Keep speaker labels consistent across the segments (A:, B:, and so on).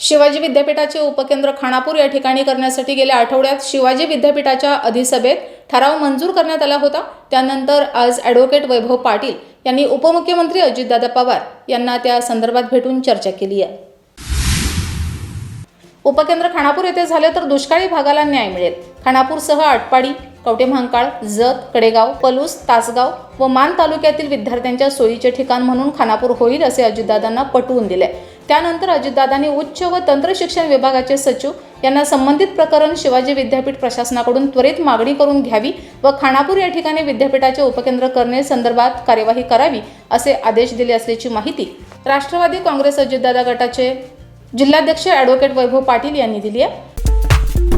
A: शिवाजी विद्यापीठाचे उपकेंद्र खानापूर या ठिकाणी करण्यासाठी गेल्या आठवड्यात शिवाजी विद्यापीठाच्या अधिसभेत ठराव मंजूर करण्यात आला होता. त्यानंतर आज ॲडव्होकेट वैभव पाटील यांनी उपमुख्यमंत्री अजितदादा पवार यांना त्या संदर्भात भेटून चर्चा केली आहे. उपकेंद्र खानापूर येथे झाले तर दुष्काळी भागाला न्याय मिळेल. खानापूरसह आटपाडी कवटेमहांकाळ जत कडेगाव पलूस तासगाव व मान तालुक्यातील विद्यार्थ्यांच्या सोयीचे ठिकाण म्हणून खानापूर होईल असे अजितदादांना पटवून दिले त्यानंतर अजितदादांनी उच्च व तंत्र शिक्षण विभागाचे सचिव यांना संबंधित प्रकरण शिवाजी विद्यापीठ प्रशासनाकडून त्वरित मागणी करून घ्यावी व खानापूर या ठिकाणी विद्यापीठाचे उपकेंद्र करणे संदर्भात कार्यवाही करावी असे आदेश दिले असल्याची माहिती राष्ट्रवादी काँग्रेस अजितदादा गटाचे जिल्हाध्यक्ष ॲडव्होकेट वैभव पाटील यांनी दिली आहे.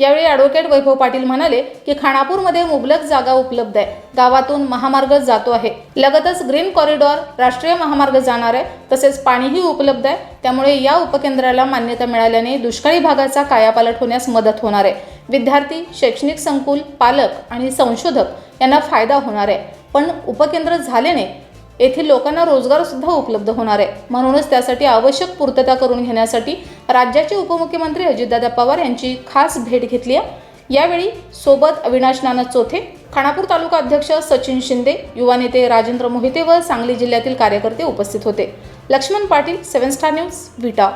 A: यावेळी ॲडव्होकेट वैभव पाटील म्हणाले की खानापूरमध्ये मुबलक जागा उपलब्ध आहे. गावातून महामार्ग जातो आहे. लगतच ग्रीन कॉरिडॉर राष्ट्रीय महामार्ग जाणार आहे. तसेच पाणीही उपलब्ध आहे. त्यामुळे या उपकेंद्राला मान्यता मिळाल्याने दुष्काळी भागाचा कायापालट होण्यास मदत होणार आहे. विद्यार्थी शैक्षणिक संकुल पालक आणि संशोधक यांना फायदा होणार आहे. पण उपकेंद्र झाल्याने येथील लोकांना रोजगारसुद्धा उपलब्ध होणार आहे. म्हणूनच त्यासाठी आवश्यक पूर्तता करून घेण्यासाठी राज्याचे उपमुख्यमंत्री अजितदादा पवार यांची खास भेट घेतली आहे. यावेळी सोबत अविनाश नाना चोथे खानापूर तालुका अध्यक्ष सचिन शिंदे युवा नेते राजेंद्र मोहिते व सांगली जिल्ह्यातील कार्यकर्ते उपस्थित होते. Laxman Patil seven star news Vita.